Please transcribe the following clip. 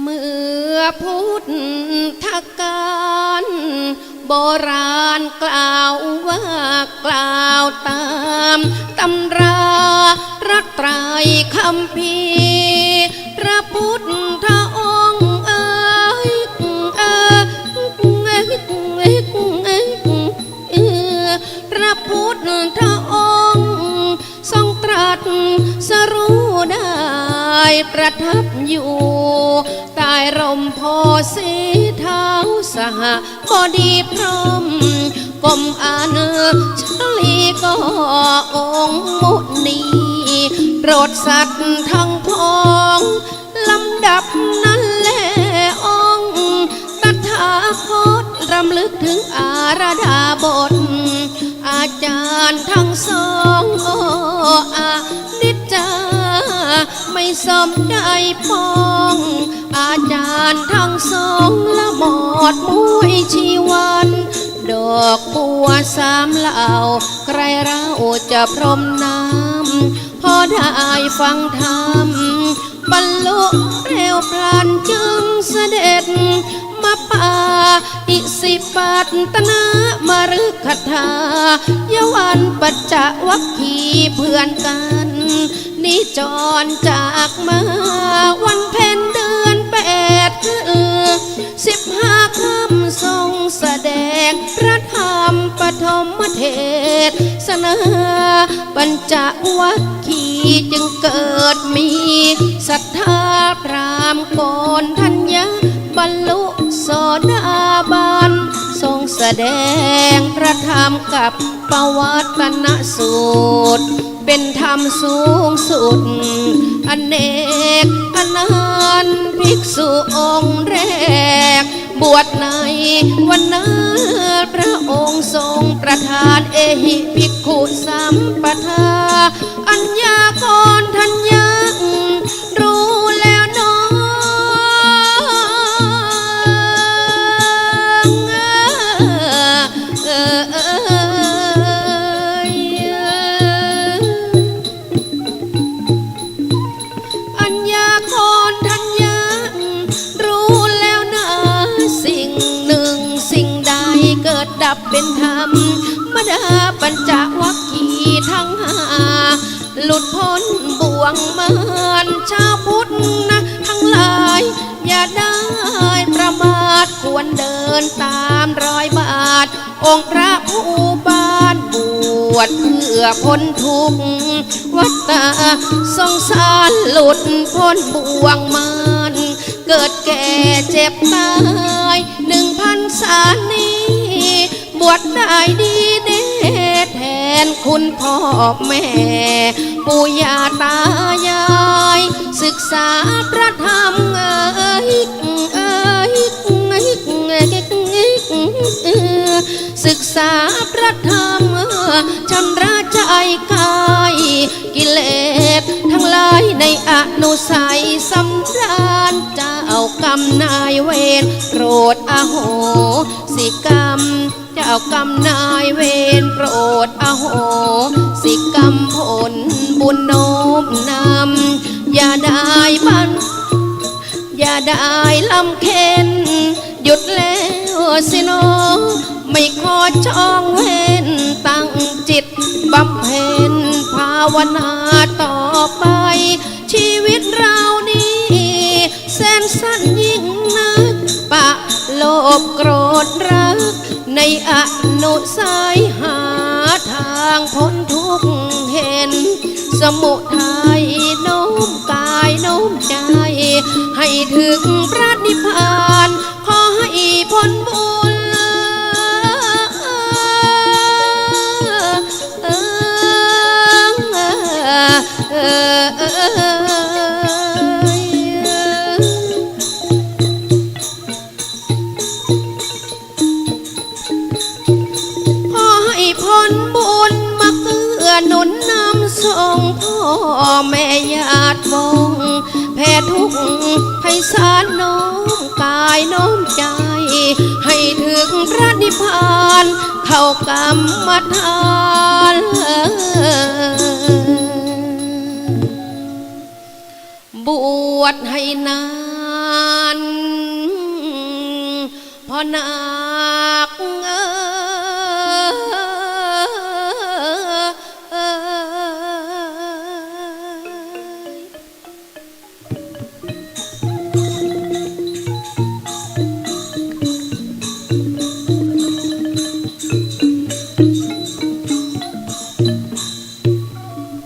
เมื่อพุทธการโบราณกล่าวว่ากล่าวตามตำรารัตไตรคำพีรพระพุทธองค์เอ้ยเอ้ยเอ้ยเอ้ยเอ้ยเอ้ยพระพุทธองค์ทรงตรัสสรู้ได้ประทับอยู่ ใต้ร่มโพสีเท้าสหบดีพร้อมกลมอานชลีก็องมุนีโปรดสัตว์ทั้งพองลำดับนั้นแหละองตถาคตรำลึกถึงอาราดาบท อาจารย์ทั้งสองโออานิจจา ไม่สมได้ปอง อาจารย์ทั้งสองละหมอดมวยชีวัน ดอกบัวสามเหล่า ใครเราจะพรมน้ำพอได้ฟังธรรมบรรลุเร็วพลันจึงเสด็จมาป่าอิสิปัตตนามฤคทายวันปัจจวัคคีเพื่อนกัน นิจรจากมาวันเพ็ญเดือนแปดคือสิบห้าคำทรงแสดงพระธรรมปฐมเทศสนาปัญจวัคคีจึงเกิดมีศรัทธาพรามโกนทัญญาบรรลุโสดาบันทรงแสดงพระธรรมกับปวัตนสูตร เป็นธรรมสูงสุด อเนกอนันต์ภิกษุองค์แรก บวชในวันนั้นพระองค์ทรงประทานเอหิภิกขุสัมปทา อัญญากรทัญ ดับเป็นธรรมมดาปัญจวัคคีทั้งห้าหลุดพ้นบ่วงมารชาวพุทธนะทั้งหลาย อย่าได้ประมาทควรเดินตามรอยบาท องค์พระผู้บานบวชเพื่อพ้นทุกข์วัฏฏะสงสารหลุดพ้นบ่วงมารเกิดแก่เจ็บตายหนึ่งพันสาน วชได้ดีเดแทนคุณพ่อแม่ ปู่ย่าตายาย ศึกษาพระธรรมเอ้ยเอ้ยเอ้ยเอ้ยเอ้ยศึกษาพระธรรมชำระใจกายกิเลสทั้งหลายในอนุสัยสำราญเจ้ากรรมนายเวรโปรดอโหสิกรรม เจ้ากรรมนายเวรโปรดอโหสิกรรมผลบุญโน้มนำอย่าได้บันอย่าได้ลำเค็นหยุดแล้วสิโนไม่ขอจองเว้นตั้งจิตบำเพ็ญภาวนาต่อไป ชีวิตเรานี้แสนสั้นยิ่งนักปะโลภโกรธรัก ในอนุสัยหาทางพ้นทุกเห็น สมุทัยโน้มกายโน้มใจ ให้ถึงพระนิพพานขอให้พ้นบุญเออเออ นบุญมาเกื้อหนุนนำส่งพ่อแม่ญาติวงแผ่ทุกข์ให้สารน้อมกายน้อมใจ ให้ถึงพระนิพพาน เข้ากรรมฐานบวชให้นานพอนา